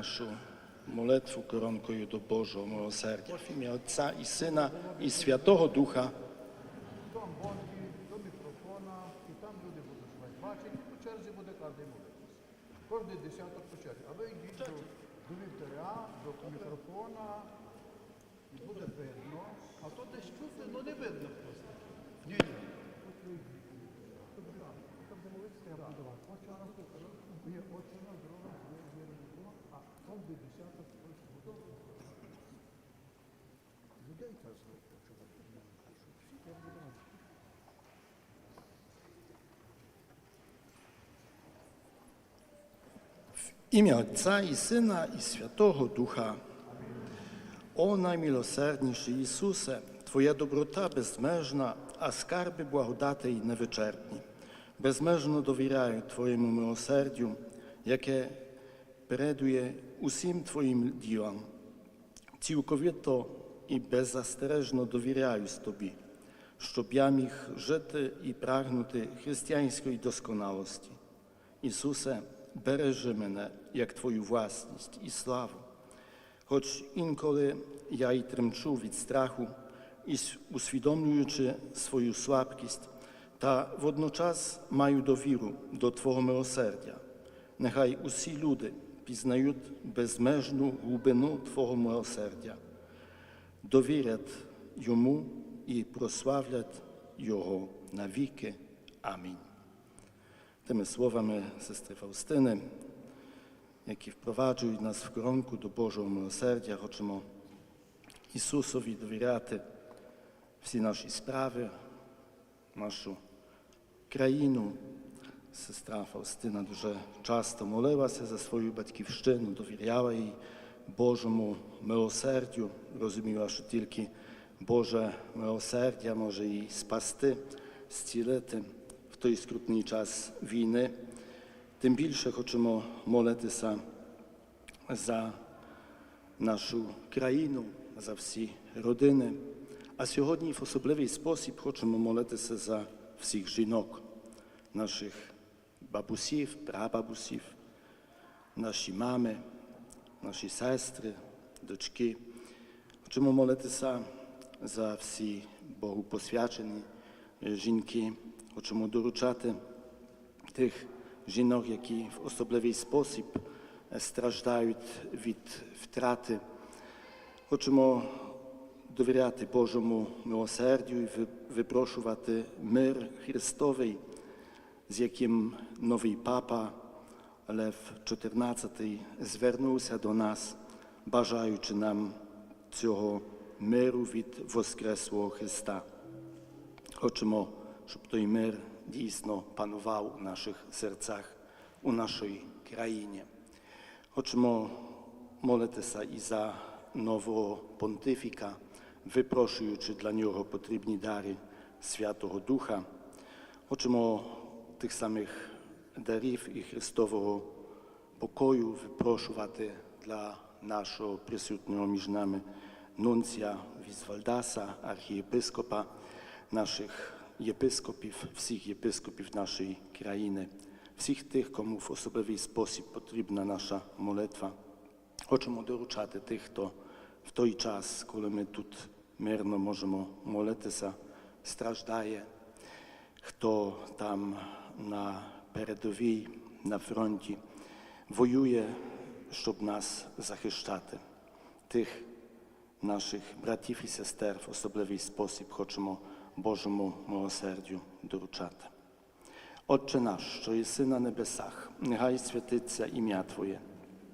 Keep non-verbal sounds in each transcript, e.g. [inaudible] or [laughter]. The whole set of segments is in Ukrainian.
нашу молитву коронкою до Божого милосердя. В ім'я Отця і Сина, і Святого Духа. Там гонки, до мікрофона, і там люди будуть бачити, і по черзі буде кожен молитися. Кожний десяток по черзі. А ви йдіть до, до до мікрофона, і буде видно. А то десь чути, ну не видно просто. Ні, ні. От ви йдіть. Добре, там де молитися, я буду вас. Отче наш, Ні, отче наш, здоровий, вірний Бог, а кожний десяток ось буде. Людей кажуть, що ви всі я буду вас. Ім'я Отця і Сина, і Святого Духа. О наймилосердніший Ісусе, Твоя доброта безмежна, а скарби благодати й невичерпні. Безмежно довіряю Твоєму милосердю, яке передує усім Твоїм ділам. Цілковито і беззастережно довіряюсь Тобі, щоб я міг жити і прагнути християнської досконалості. Ісусе, бережи мене як Твою власність і славу. Хоч інколи я й тремчу від страху, і усвідомлюючи свою слабкість, та водночас маю довіру до Твого милосердя. Нехай усі люди пізнають безмежну глибину Твого милосердя, довірять йому і прославлять Його навіки. Амінь. Тими словами сестри Фаустини, які впроваджують нас в коронку до Божого милосердя, хочемо Ісусові довіряти всі наші справи, нашу країну. Сестра Фаустина дуже часто молилася за свою батьківщину, довіряла їй Божому милосердю, розуміла, що тільки Боже милосердя може її спасти, зцілити в той скрутний час війни. Тим більше хочемо молитися за нашу країну, за всі родини. А сьогодні в особливий спосіб хочемо молитися за всіх жінок, наших бабусів, прабабусів, наші мами, наші сестри, дочки. Хочемо молитися за всі Богу посвячені жінки. Хочемо доручати тих жінок, які в особливий спосіб е, страждають від втрати. Хочемо довіряти Божому милосердю і випрошувати мир Христовий, з яким новий папа Лев XIV звернувся до нас, бажаючи нам цього миру від Воскреслого Христа. Хочемо, щоб той мир дійсно панував у наших серцях, у нашій країні. Хочемо молитися і за нового понтифіка, випрошуючи для нього потрібні дари Святого Духа. Хочемо тих самих дарів і Христового покою випрошувати для нашого присутнього між нами нунція Візвальдаса, архієпископа, наших єпископів, всіх єпископів нашої країни, всіх тих, кому в особливий спосіб потрібна наша молитва. Хочемо доручати тих, хто в той час, коли ми тут мирно можемо молитися, страждає, хто там на передовій, на фронті воює, щоб нас захищати. Тих наших братів і сестер в особливий спосіб хочемо Божому милосердю доручати. Отче наш, що єси на небесах, нехай святиться ім'я Твоє,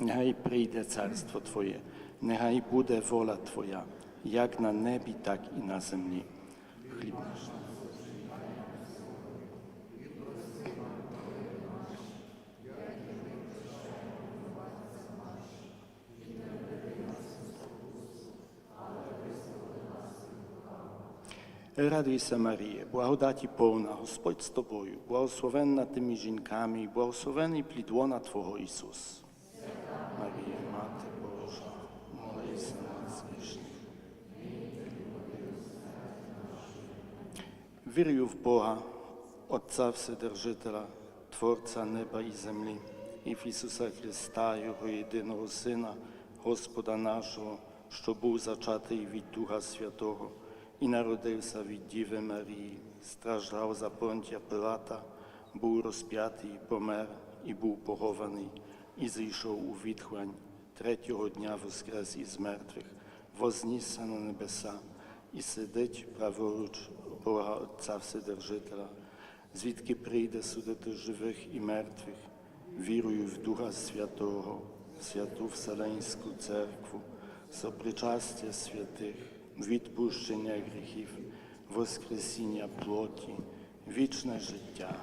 нехай прийде царство Твоє, нехай буде воля Твоя, як на небі, так і на землі. Хліб наш. Радуйся, Марія, благодаті повна, Господь з тобою, благословенна ти між жінками, і благословений плід лона Твого Ісус. Марія, Мати Божа, молися нас грішних. Вірю в Бога, Отця Вседержителя, Творця неба і землі, і в Ісуса Христа, Його єдиного Сина, Господа нашого, що був зачатий від Духа Святого і народився від Діви Марії, страждав за Понтія Пилата, був розп'ятий, помер і був похований, і зійшов у відхвань, третього дня воскрес із мертвих, вознісся на небеса і сидить праворуч Бога Отця Вседержителя, звідки прийде судити живих і мертвих, вірую в Духа Святого, святу Вселенську Церкву, сопричастя святих, відпущення гріхів, воскресіння плоті, вічне життя.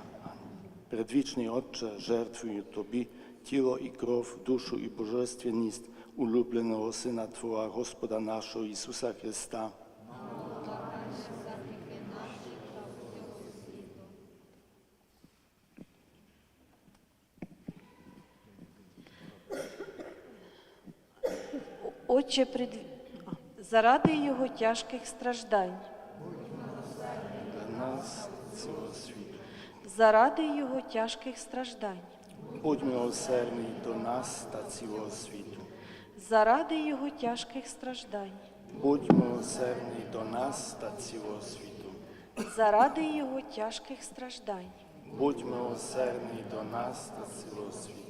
Предвічний Отче, жертвую Тобі тіло і кров, душу і божественність улюбленого Сина Твого, Господа нашого Ісуса Христа, Отче, пред... заради його тяжких страждань, для нас цього світу. заради його тяжких страждань, Будь милосердний до нас та цілого світу. заради його тяжких страждань, Будь милосердний до нас та цілого світу. заради його тяжких страждань, Будь милосердний до нас та цілого світу.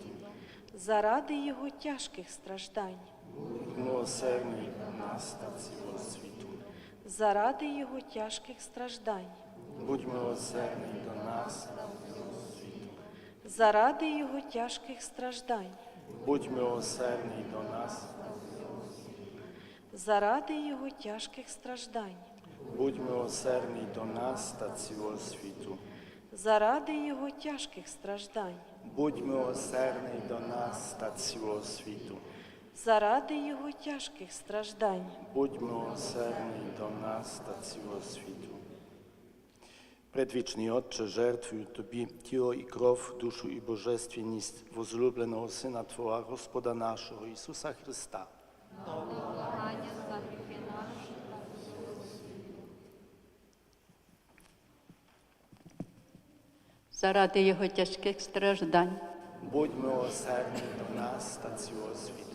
заради його тяжких страждань, Будь милосердний нас та цілого світу. заради його тяжких страждань, Будь милосердний до нас, заради його тяжких страждань, будь милосердний до нас, заради його тяжких страждань, будь милосердний до нас та цілого світу. заради його тяжких страждань, Будь милосердний до нас та цілого світу. Заради його тяжких страждань. Будь милосердний до нас та цілого світу. Предвічний Отче, жертвую Тобі тіло і кров, душу і божественність возлюбленого Сина Твого, Господа нашого Ісуса Христа. заради його тяжких страждань, Будь милосердний до нас та цілого світу.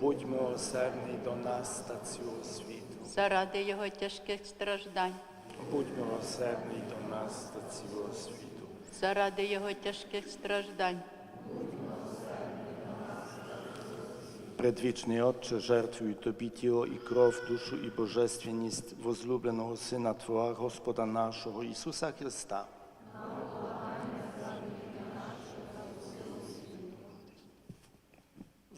Будь милосердний до нас та цілого світу. заради його тяжких страждань, Будь милосердний до нас та цілого світу. заради його тяжких страждань, Предвічний Отче, жертвую Тобі тіло і кров, душу і божественність возлюбленого Сина Твого, Господа нашого Ісуса Христа.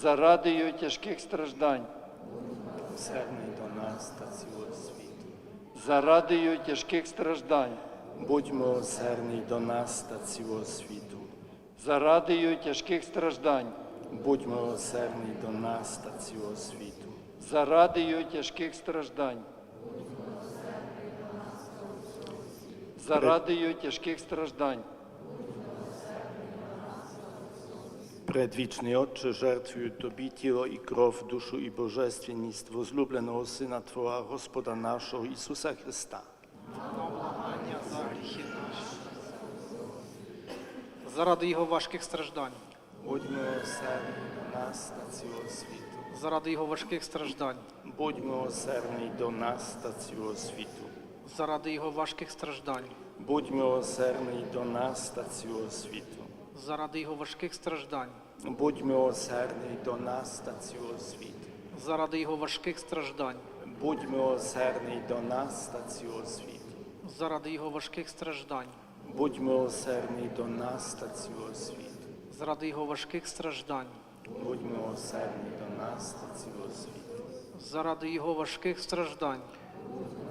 Заради його тяжких страждань, Милосердний до нас та цілого світу. заради його тяжких страждань, Будь милосердний до нас та цілого світу. заради його тяжких страждань, Будь милосердний до нас та цілого світу. заради його тяжких страждань, заради його тяжких страждань, Предвічний Отче, жертвую Тобі тіло і кров, душу і божественність возлюбленого Сина Твого, Господа нашого Ісуса Христа. заради його важких страждань, Будь милосердний до нас та цілого світу. заради його важких страждань, Будь милосердний до нас та цілого світу. заради його важких страждань, Будь милосердний до нас та цілого світу. заради його важких страждань, Будь милосердний до нас та цілого світу. заради його важких страждань, Будь милосердний до нас та цілого світу. заради його важких страждань, Будь милосердний до нас та цілого світу. заради його важких страждань, Будь милосердний до нас та цілого світу. заради його важких страждань,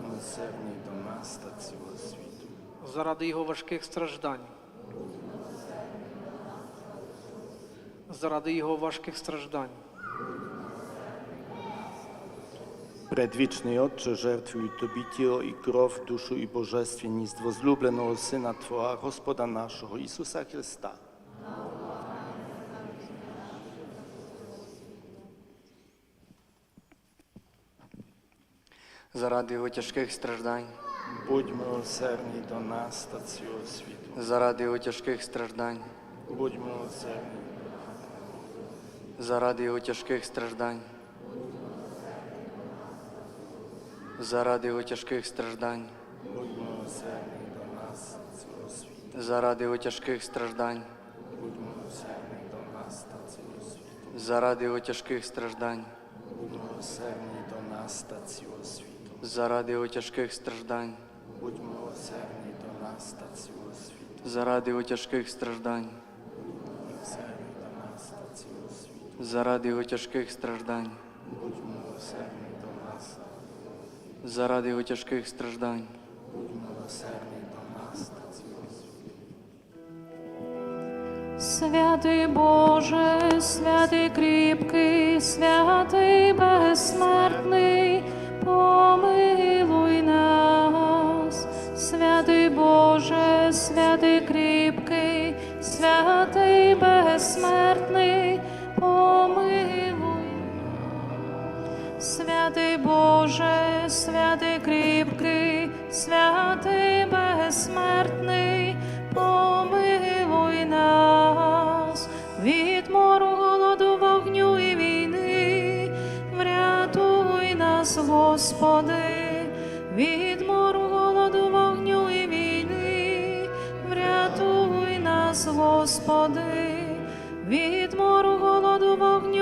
Милосердний до нас та цілого світу. заради його важких страждань, заради його важких страждань. Предwieczny Otcze, żertwuj Tobie ciało i krew, duszę i bożestwiennictwo zlubionego Syna Twojego, Gospoda naszego, Jezusa Chrysta. заради його тяжких страждань, Будź miłosierny do nas, ta całego świtu. заради його тяжких страждань, Будź miłosierny, заради його тяжких страждань, заради його тяжких страждань, заради його тяжких страждань, заради його тяжких страждань, заради його тяжких страждань, заради його тяжких страждань, заради його тяжких страждань, Budź miłosierny do nas, заради його тяжких страждань, budź miłosierny do nas, ta całego świtu. Святий Боже, святий кріпкий, святий безсмертний, помилуй нас, святий Боже, святий кріпкий, святий безсмертний, Святий Боже, святий кріпкий, святий безсмертний, помилуй нас від мору, голоду, вогню і війни, врятуй нас, Господи, від мору, голоду, вогню і війни, врятуй нас, Господи, від мору, голоду, вогню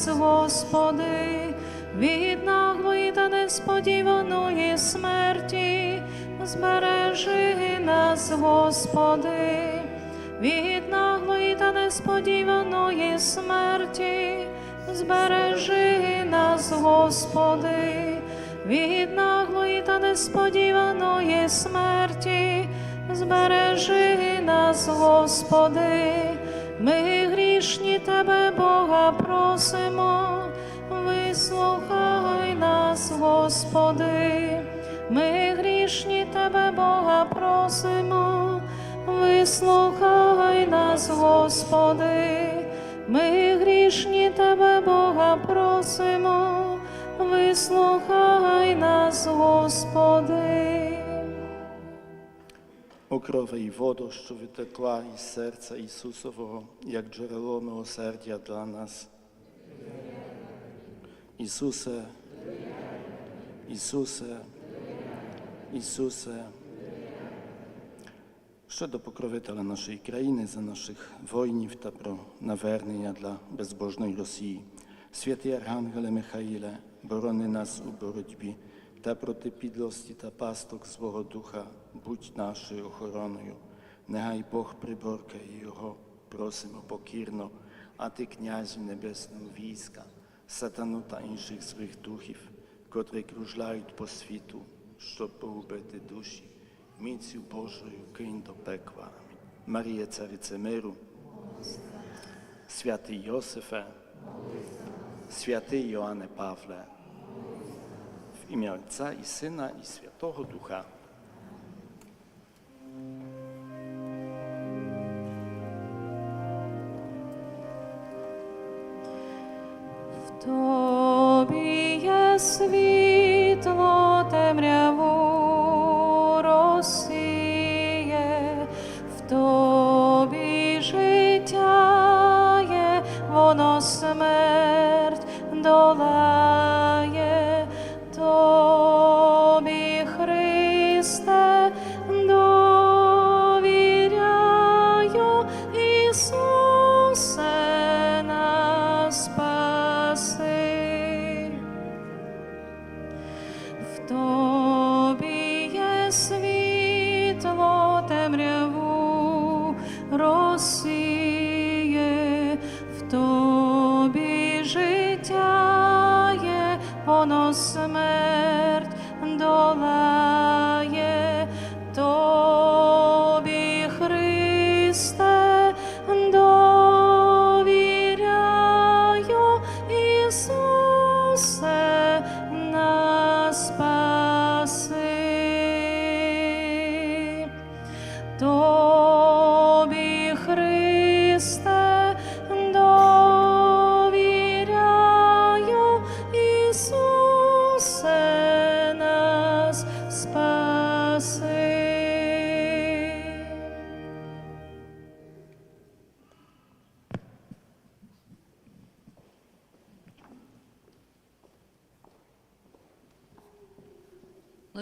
нас, Господи, від наглої та несподіваної смерті, збережи нас, Господи, від наглої та несподіваної смерті, збережи нас, Господи, від наглої та несподіваної смерті, збережи нас, Господи, ми грішні Тебе, Бога, просимо, вислухай нас, Господи, ми грішні Тебе, Бога, просимо, вислухай нас, Господи, ми грішні Тебе, Бога, просимо, вислухай нас, Господи. O krowę i wodo, що wytekła із serca Ісусового, як джерело милосердя для нас. Ісусе, Ісусе, Ісусе, щодо покровителя нашої країни, за наших воїнів та про навернення для безбожної Росії. Святий Архангеле Михаїле, борони нас у боротьбі та проти підлості та пасток свого духа, будь нашою охороною. Нехай Бог приборкає його, просимо покірно, а ти, князю небесного війська, сатану та інших злих духів, котрі кружляють по світу, щоб погубити душі, міцю Божою кинь до пекла. Марія, царице миру, святий Йосифе, святий Йоанне Павле, w imię Ojca i Syna i Świętego Ducha.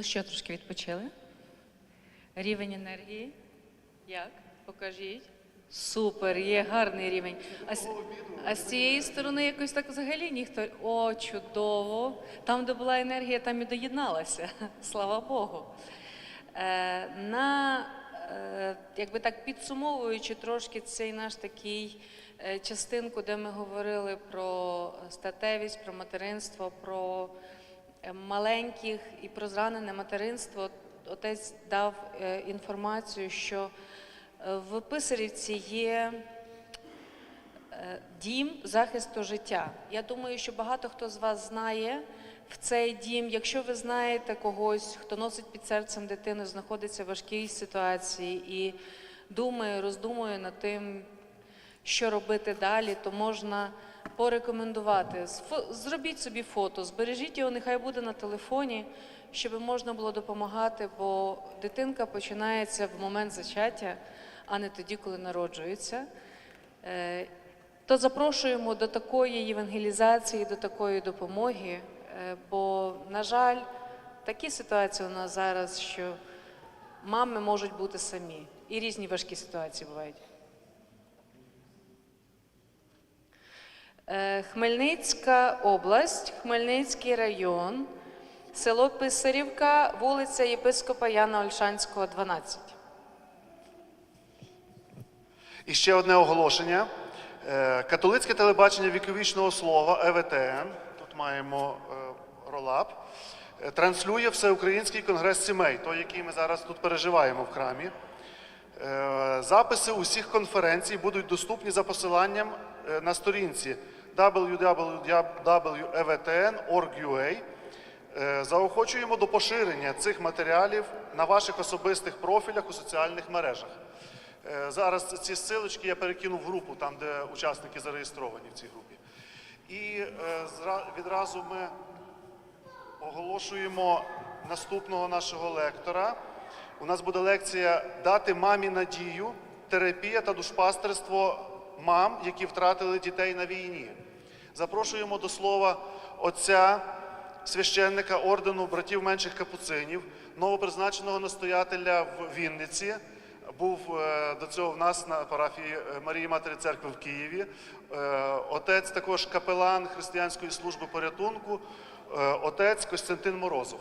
Що, трошки відпочили? Рівень енергії? Як? Покажіть. Супер, є гарний рівень. А, з- а з цієї сторони якось так взагалі ніхто. О, чудово. Там, де була енергія, там і доєдналася. [laughs] Слава Богу. Е, на, е, якби так підсумовуючи трошки цей наш такий е, частинку, де ми говорили про статевість, про материнство, про маленьких і про зранене материнство, отець дав е, інформацію, що е, в Писарівці є е, дім захисту життя. Я думаю, що багато хто з вас знає в цей дім. Якщо ви знаєте когось, хто носить під серцем дитину, знаходиться в важкій ситуації і думає, роздумує над тим, що робити далі, то можна порекомендувати. Зробіть собі фото, збережіть його, нехай буде на телефоні, щоб можна було допомагати, бо дитинка починається в момент зачаття, а не тоді, коли народжується. Е, То запрошуємо до такої євангелізації, до такої допомоги, е, бо, на жаль, такі ситуації у нас зараз, що мами можуть бути самі, і різні важкі ситуації бувають. Хмельницька область, Хмельницький район, село Писарівка, вулиця єпископа Яна Ольшанського, 12. І ще одне оголошення. Е, Католицьке телебачення віковічного слова ЕВТН, тут маємо е, ролап, е, транслює всеукраїнський конгрес сімей, той, який ми зараз тут переживаємо в храмі. Е, Записи усіх конференцій будуть доступні за посиланням е, на сторінці www.evtn.org.ua. Е, Заохочуємо до поширення цих матеріалів на ваших особистих профілях у соціальних мережах. Е, Зараз ці ссылочки я перекину в групу, там, де учасники зареєстровані в цій групі. І е, відразу ми оголошуємо наступного нашого лектора. У нас буде лекція Дати мамі надію, терапія та душпастерство мам, які втратили дітей на війні. Запрошуємо до слова отця священника ордену братів менших капуцинів, новопризначеного настоятеля в Вінниці. Був е, до цього в нас на парафії е, Марії Матері Церкви в Києві. Е, Отець також капелан Християнської служби порятунку, отець Костянтин Морозов.